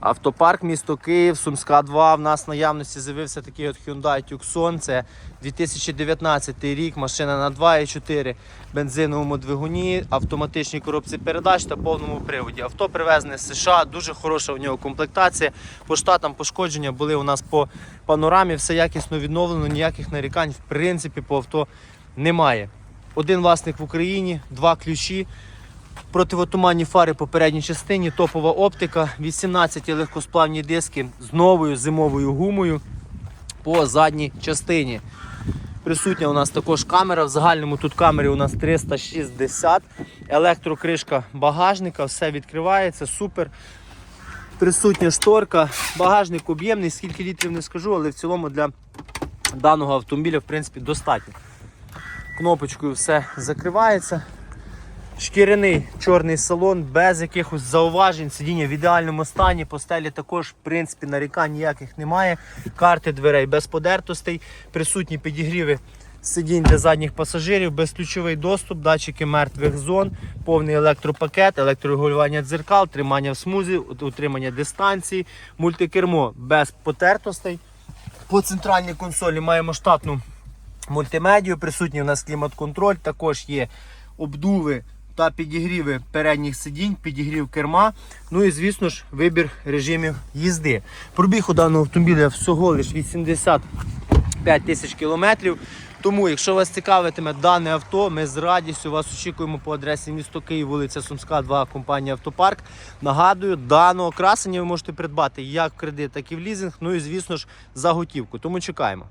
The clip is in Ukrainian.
Автопарк місто Київ, Сумська 2. В нас в наявності з'явився такий от Hyundai Tucson. Це 2019 рік, машина на 2,4 бензиновому двигуні, автоматичній коробці передач та повному приводі. Авто привезене з США, дуже хороша в нього комплектація. По штатам пошкодження були у нас по панорамі, все якісно відновлено, ніяких нарікань в принципі по авто немає. Один власник в Україні, два ключі. Противотуманні фари по передній частині, топова оптика, 18 легкосплавні диски з новою зимовою гумою по задній частині. Присутня у нас також камера. В загальному тут камери у нас 360, електрокришка багажника, все відкривається, супер. Присутня шторка, багажник об'ємний, скільки літрів не скажу, але в цілому для даного автомобіля в принципі достатньо. Кнопочкою все закривається. Шкіряний чорний салон без якихось зауважень, сидіння в ідеальному стані, по стелі також в принципі нарікань ніяких немає. Карти дверей без подертостей, присутні підігріви сидінь для задніх пасажирів, безключовий доступ, датчики мертвих зон, повний електропакет, електрорегулювання дзеркал, тримання в смузі, утримання дистанції, мультикермо без потертостей. По центральній консолі маємо штатну мультимедію, присутній у нас клімат-контроль, також є обдуви та підігріви передніх сидінь, підігрів керма. Ну і звісно ж вибір режимів їзди. Пробіг у даного автомобіля всього лише 85 тисяч кілометрів. Тому, якщо вас цікавитиме дане авто, ми з радістю вас очікуємо по адресі місто Київ, вулиця Сумська, 2, компанія Автопарк. Нагадую, даного красення ви можете придбати як в кредит, так і в лізинг. Ну і звісно ж за готівку. Тому чекаємо.